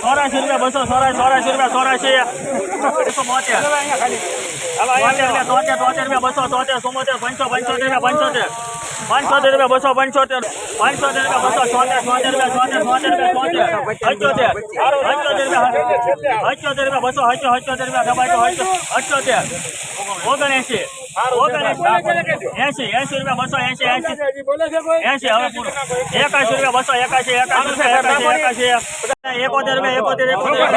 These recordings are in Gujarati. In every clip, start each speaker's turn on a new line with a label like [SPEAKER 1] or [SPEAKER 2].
[SPEAKER 1] ચોરાશી રૂપિયા બસો ચોરાશી રૂપિયા ચોરાશી બસો બોતેર તોતેર રૂપિયા બસો તોતેર ચુમ્મોતેર પંચો પંચોતેર પંચોતેર પંચોતેર રૂપિયા બસો પંચોતેર. પંચોતેર રૂપિયા બસો છોતેર છોતેર રૂપિયા છોતેર છોતેર રૂપિયા છોતેર. અઠ્યોતેર અઠ્યોતેર રૂપિયા અઠ્યોતેર રૂપિયા બસો અઠ્યો અઠ્યોતર રૂપિયા દબાઈ અઠ્યોતેર ઓગણએંશી. ઓગણએંશી. એંશી એંશી રૂપિયા બસો એંશી એંશી. એંશી હવે પૂરું. એકાશી રૂપિયા બસો એકાશી એકાશી રૂપિયા એકાશી એકાશી. એકોતેર રૂપિયા એકોતેર એકોતેર.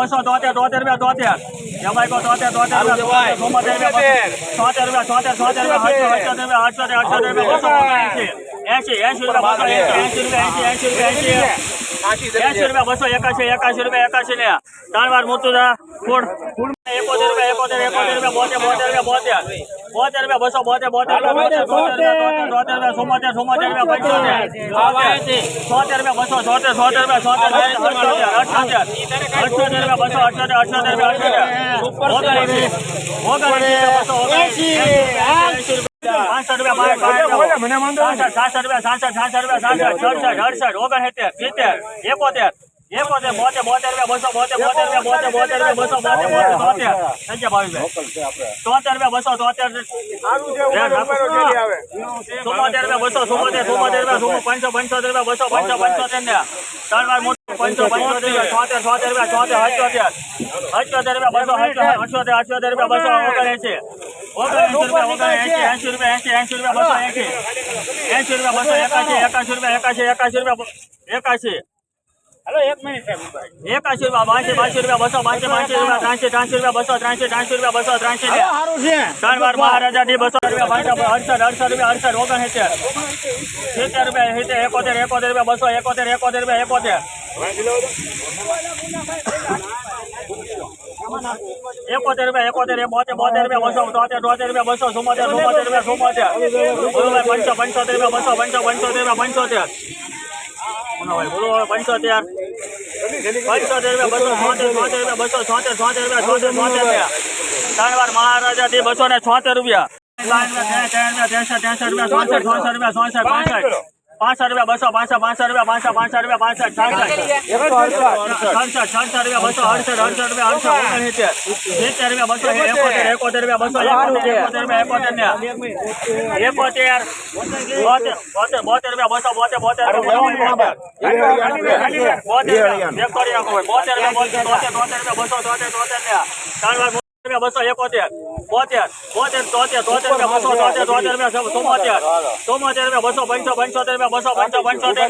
[SPEAKER 1] બસો તોતેર તોતેર રૂપિયા તોતેર જમાઈ કો તોતેર તોતેર રૂપિયા ચોતેર રૂપિયા તોતેર તોતેર રૂપિયા અઠ્યોતેર અઠ્યોતર રૂપિયા એંશી એંશી એંશી રૂપિયા બસો એંશી એંશી રૂપિયા એંશી એંશી રૂપિયા એંશી. એંશી રૂપિયા બસો એકાશી એકાશી રૂપિયા એકાશી ને. ત્રણ વાર મૂર્તુદા ફૂડ એકોતેર રૂપિયા એકોતેર એકોતેર રૂપિયા બોતેર બોતેર રૂપિયા બોતેર. બોતેર રૂપિયા બસો બોતેર બોતેર રૂપિયા બોતેર રૂપિયા ચુમ્મોતેર ચુમ્મોતેર રૂપિયા પંચોતેર. સોતેર રૂપિયા બસો સોતેર સોતેર રૂપિયા સોતેર અઠ્યોતેર અઠ્યોતેર. રૂપિયા બસો અઠ્યોતર અઠ્યોતર રૂપિયા અઠ્યોતર. ઓગણએંશી. ઓગણએંશી. બસો ઓગણએંશી. એંશી રૂપિયા રૂપિયા પાંસઠ રૂપિયા. સાસઠ સાસઠ રૂપિયા સાસઠ સડસઠ અડસઠ ઓગણસિત્તેર સિત્તેર એકોતેર એકોતેર બોતેર બોતેર રૂપિયા બસો બોતેર બોતેર રૂપિયા બોતેર બોતેર રૂપિયા બસો બોતેર બોતેર તોતેર સંજય ભાવીભાઈ તોતેર રૂપિયા બસો તોતેર ચુમ્મોતેર રૂપિયા બસો ચુમ્મોતેર ચુમ્મોતર રૂપિયા પાંચસો પંચોતેર રૂપિયા બસો પાંચસો પંચોતેર ને. ત્રણ વાર મોટું પંચો પંચોતેર રૂપિયા છોતેર છોતેર રૂપિયા છોતેર અઠ્યોતેર. અઠ્યોતેર રૂપિયા બસો અઠ્યોતેર અઠ્યોતર રૂપિયા બસો ઓગણએંશી. એકાશી રૂપિયા બાસી બાસી રૂપિયા બસો બાસી બાસી રૂપિયા ત્રાસી ત્રાસી રૂપિયા બસો ત્રાસી ત્રાસી રૂપિયા બસો ત્રાસી ને ત્રણ વાર મહારાજા થી બસો રૂપિયા અડસઠ અડસઠ રૂપિયા અડસઠ ઓગણસિત્તેર સિત્તેર રૂપિયા સિત્તેર એકોતેર એકોતેર રૂપિયા બસો એકોતેર એકોતેર રૂપિયા એકોતેર. એકોતેર રૂપિયા એકોતેર બોતેર બોતેર રૂપિયા બસો તોતેર તોતેર રૂપિયા બસો ચુમ્મોતેર ચુમ્મોતર રૂપિયા ચુમ્મોતેર પંચો પંચોતેર રૂપિયા બસો પંચો પંચોતેર રૂપિયા પંચોતેર રૂપિયા બસો છોતેર છોતેર રૂપિયા બસો છોતેર છોતેર રૂપિયા છોતેર રૂપિયા ત્રણ વાર મહારાજા થી બસો ને છોતેર રૂપિયા ત્રેસઠ ત્રેસઠ રૂપિયા ચોસઠ ચોસઠ રૂપિયા ચોસઠ પાસઠ પાસઠ રૂપિયા બસો પાસઠ પાસઠ રૂપિયા પાસઠ પાસઠ રૂપિયા પાસઠ છાસઠ સડસઠ સડસઠ રૂપિયા બસો અડસઠ અડસઠ રૂપિયા અડસઠ ઓગણસિત્તેર સિત્તેર રૂપિયા બસો એકોતેર એકોતેર રૂપિયા બસો એકોતેર એકોતેર રૂપિયા એકોતેર ને એકોતેર બોતેર બોતેર બોતેર રૂપિયા બસો બોતેર બોતેર રૂપિયા બોતેર બોતેર એક કરી નાખો ભાઈ બોતેર રૂપિયા બોતેર તોતેર તોતેર રૂપિયા બસો બસો એકોતેર બોતેર બોતેર તોતેર તોતેર રૂપિયા બસો તોતેર તોતેર રૂપિયા ચુમ્મોતેર ચુમ્મોતેર રૂપિયા બસો પંચો પંચોતેર રૂપિયા બસો પંચો પંચોતેર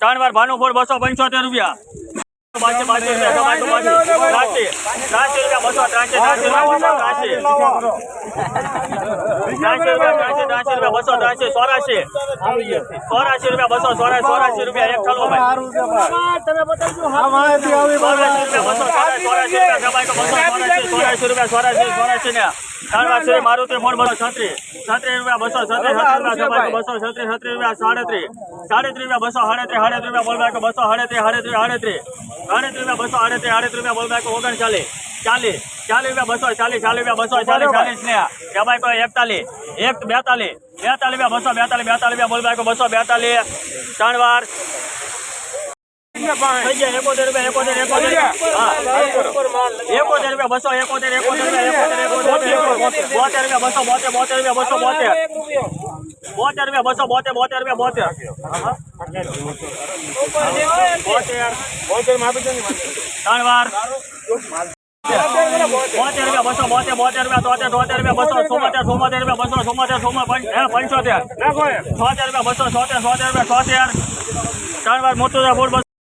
[SPEAKER 1] ત્રણ વાર ભાનુપુર બસો પંચોતેર રૂપિયા. મારુતિ ફોન બસો છત્રીસ છત્રીસ રૂપિયા બસો છત્રીસ બસો છત્રીસ છત્રીસ રૂપિયા સાડત્રીસ સાડત્રીસ રૂપિયા બસો સાડત્રીસ સાડત્રીસ રૂપિયા બોલ બસો સાડત્રીસ સાડત્રીસ સાડત્રીસ સાડત્રીસ રૂપિયા બસો સાડત્રીસ સાડત્રીસ રૂપિયા બોલબાઈ તો ઓગણચાલીસ ચાલીસ. ચાલીસ રૂપિયા બસો ચાલીસ ચાલીસ રૂપિયા બસો ચાલીસ ચાલીસ ને જમાઈ કોઈ એકતાલીસ એક બેતાલીસ બેતાલીસ રૂપિયા બસો બેતાલીસ બેતાલીસ રૂપિયા બોલબાઈ તો બસો બેતાલીસ. ત્રણ વાર. એકોતેર રૂપિયા એકોતેર એકોતેર. રૂપિયા બસો એકોતેર એકોતેર રૂપિયા એકોતેર એકોતેર બોતેર રૂપિયા બસો બોતેર બોતેર રૂપિયા બસો બોતેર. બોતેર રૂપિયા બસો બોતેર બોતેર રૂપિયા બોતેર. બોતેર ત્રણ વાર. બોતેર રૂપિયા બસો બોતેર બોતેર રૂપિયા તોતેર તોતેર રૂપિયા બસો ચુમ્મોતેર ચુમ્મોતર રૂપિયા. બસો ચુમ્મોતેર ચુમ્મોતેર પંચોતેર. છોતેર રૂપિયા બસો છોતેર છોતેર રૂપિયા છોતેર. ત્રણ વાર મોટું છે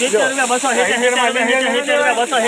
[SPEAKER 1] રૂપિયા બસો હેતે રૂપિયા બસો